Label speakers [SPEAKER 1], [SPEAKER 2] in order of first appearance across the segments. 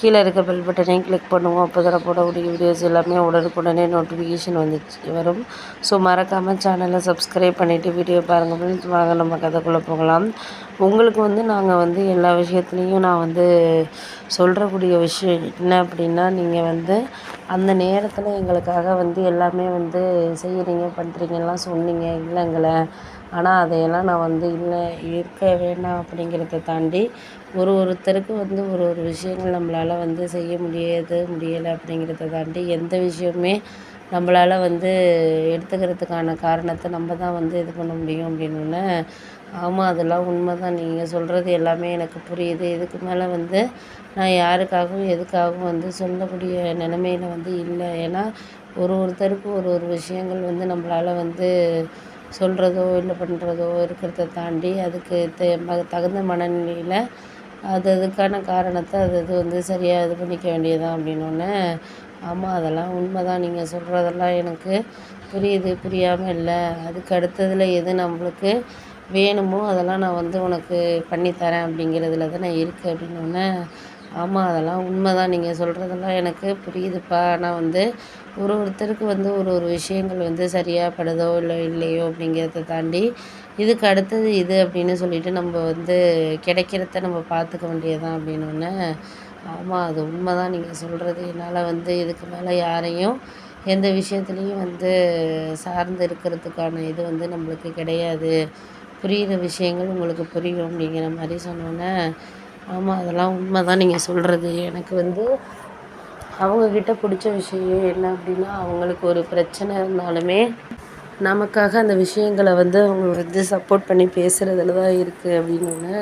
[SPEAKER 1] கீழே இருக்க பெல் பட்டனையும் கிளிக் பண்ணுவோம். அப்போ தான் போடக்கூடிய வீடியோஸ் எல்லாமே உடனுக்குடனே நோட்டிஃபிகேஷன் வந்துச்சு வரும். ஸோ மறக்காமல் சேனலை சப்ஸ்கிரைப் பண்ணிவிட்டு வீடியோ பாருங்கள் ஃப்ரெண்ட்ஸ் வாங்க நம்ம கதைக்குள்ளே போகலாம். உங்களுக்கு வந்து நாங்கள் வந்து எல்லா விஷயத்துலேயும் நான் வந்து சொல்கிறக்கூடிய விஷயம் என்ன அப்படின்னா நீங்கள் வந்து அந்த நேரத்தில் எங்களுக்காக வந்து எல்லாமே வந்து செய்கிறீங்க பண்ணுறீங்கலாம் சொன்னீங்க. இல்லைங்களை? ஆனால் அதையெல்லாம் நான் வந்து இல்லை இருக்க வேண்டாம் அப்படிங்கிறத தாண்டி ஒரு ஒருத்தருக்கு வந்து ஒரு ஒரு விஷயங்கள் நம்மளால் வந்து செய்ய முடியாது முடியலை அப்படிங்கிறத தாண்டி எந்த விஷயமுமே நம்மளால் வந்து எடுத்துக்கிறதுக்கான காரணத்தை நம்ம தான் வந்து இது பண்ண முடியும் அப்படின்னோடனே ஆமாம் அதெல்லாம் உண்மை தான் நீங்கள் சொல்கிறது எல்லாமே எனக்கு புரியுது. இதுக்கு மேலே வந்து நான் யாருக்காகவும் எதுக்காகவும் வந்து சொல்லக்கூடிய நிலமையில வந்து இல்லை. ஏன்னா ஒரு ஒருத்தருக்கும் ஒரு ஒரு விஷயங்கள் வந்து நம்மளால வந்து சொல்கிறதோ இல்லை பண்ணுறதோ இருக்கிறத தாண்டி அதுக்கு தே தகுந்த மனநிலையில் அது அதுக்கான காரணத்தை அது அது வந்து சரியாக இது பண்ணிக்க வேண்டியதுதான் அப்படின்னோடனே ஆமாம் அதெல்லாம் உண்மை தான் நீங்கள் சொல்கிறதெல்லாம் எனக்கு புரியுது புரியாமல் இல்லை. அதுக்கு அடுத்ததில் எது நம்மளுக்கு வேணுமோ அதெல்லாம் நான் வந்து உனக்கு பண்ணித்தரேன் அப்படிங்கிறதுல தானே இருக்குது அப்படின்னோடனே ஆமாம் அதெல்லாம் உண்மை தான் நீங்கள் சொல்கிறதெல்லாம் எனக்கு புரியுதுப்பா. ஆனால் வந்து ஒரு ஒருத்தருக்கு வந்து ஒரு ஒரு விஷயங்கள் வந்து சரியாக படுதோ இல்லை இல்லையோ அப்படிங்கிறத தாண்டி இதுக்கு அடுத்தது இது அப்படின்னு சொல்லிட்டு நம்ம வந்து கிடைக்கிறத நம்ம பார்த்துக்க வேண்டியதான் அப்படின்னோடனே ஆமாம் அது உண்மை தான் நீங்கள் சொல்கிறது என்னால் வந்து இதுக்கு மேலே யாரையும் எந்த விஷயத்துலேயும் வந்து சார்ந்து இருக்கிறதுக்கான இது வந்து நம்மளுக்கு கிடையாது. புரிகிற விஷயங்கள் உங்களுக்கு புரியும் அப்படிங்கிற மாதிரி சொன்னோன்னே ஆமாம் அதெல்லாம் உண்மை தான் நீங்கள் சொல்கிறது எனக்கு வந்து அவங்கக்கிட்ட பிடிச்ச விஷயம் என்ன அப்படின்னா அவங்களுக்கு ஒரு பிரச்சனை இருந்தாலுமே நமக்காக அந்த விஷயங்களை வந்து அவங்க வந்து சப்போர்ட் பண்ணி பேசுகிறதுல தான் இருக்குது அப்படின்னு.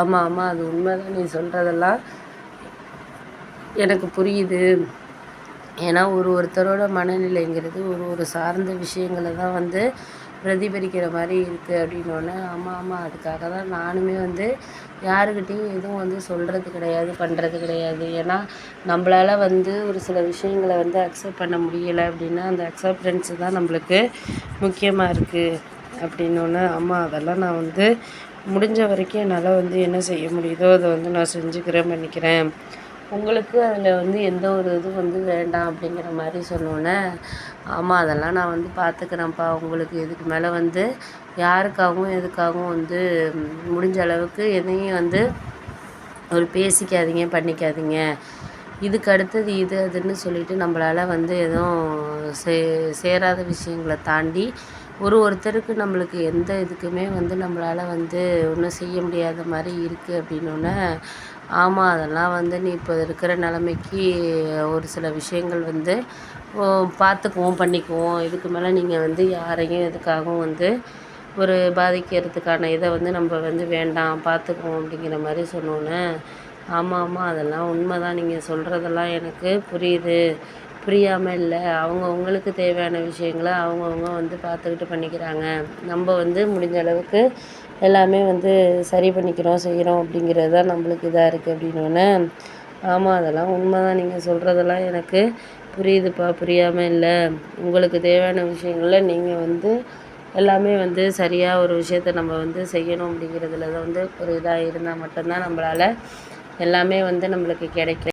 [SPEAKER 1] ஆமாம் ஆமாம் அது உண்மை தான் நீ சொல்கிறதெல்லாம் எனக்கு புரியுது. ஏன்னா ஒரு ஒருத்தரோட மனநிலைங்கிறது ஒரு ஒரு சார்ந்த விஷயங்களை தான் வந்து பிரதிபலிக்கிற மாதிரி இருக்குது அப்படின்னோடனே ஆமாம் ஆமாம் அதுக்காக தான் நானுமே வந்து யாருக்கிட்டேயும் எதுவும் வந்து சொல்கிறது கிடையாது பண்ணுறது கிடையாது. ஏன்னா நம்மளால் வந்து ஒரு சில விஷயங்களை வந்து அக்செப்ட் பண்ண முடியலை அப்படின்னா அந்த அக்செப்டன்ஸு தான் நம்மளுக்கு முக்கியமாக இருக்குது அப்படின்னோடனே ஆமாம் அதெல்லாம் நான் வந்து முடிஞ்ச வரைக்கும் என்னால் வந்து என்ன செய்ய முடியுதோ அதை வந்து நான் செஞ்சுக்கிறேன் பண்ணிக்கிறேன். உங்களுக்கு அதில் வந்து எந்த ஒரு இது வந்து வேண்டாம் அப்படிங்கிற மாதிரி சொன்னோன்னே ஆமாம் அதெல்லாம் நான் வந்து பார்த்துக்கிறேன்ப்பா உங்களுக்கு இதுக்கு மேலே வந்து யாருக்காகவும் எதுக்காகவும் வந்து முடிஞ்ச அளவுக்கு எதையும் வந்து ஒரு பேசிக்காதீங்க பண்ணிக்காதீங்க. இதுக்கு அடுத்தது இது அதுன்னு சொல்லிட்டு நம்மளால் வந்து எதுவும் சே சேராத விஷயங்களை தாண்டி ஒரு ஒருத்தருக்கு நம்மளுக்கு எந்த இதுக்குமே வந்து நம்மளால் வந்து ஒன்றும் செய்ய முடியாத மாதிரி இருக்குது அப்படின்னோடனே ஆமாம் அதெல்லாம் வந்து நீ இப்போ இருக்கிற நிலமைக்கு ஒரு சில விஷயங்கள் வந்து பார்த்துக்குவோம் பண்ணிக்குவோம். இதுக்கு மேலே நீங்கள் வந்து யாரையும் எதுக்காகவும் வந்து ஒரு பாதிக்கிறதுக்கான இதை வந்து நம்ம வந்து வேண்டாம் பார்த்துக்குவோம் அப்படிங்கிற மாதிரி சொன்னோன்னே ஆமாம் ஆமாம் அதெல்லாம் உண்மை தான் நீங்கள் சொல்கிறதெல்லாம் எனக்கு புரியுது. புரியாமல் இல்லை. அவங்கவுங்களுக்கு தேவையான விஷயங்களை அவங்கவுங்க வந்து பார்த்துக்கிட்டு பண்ணிக்கிறாங்க. நம்ம வந்து முடிஞ்ச அளவுக்கு எல்லாமே வந்து சரி பண்ணிக்கிறோம் செய்கிறோம் அப்படிங்கிறது தான் நம்மளுக்கு இதாக இருக்குது அப்படின்னோடனே ஆமாம் அதெல்லாம் உண்மை தான் நீங்கள் சொல்கிறதெல்லாம் எனக்கு புரியுதுப்பா. புரியாமல் இல்லை. உங்களுக்கு தேவையான விஷயங்கள நீங்கள் வந்து எல்லாமே வந்து சரியாக ஒரு விஷயத்த நம்ம வந்து செய்யணும் அப்படிங்கிறதுல தான் வந்து ஒரு இதாக இருந்தால் மட்டும்தான் நம்மளால எல்லாமே வந்து நம்மளுக்கு கிடைக்கும்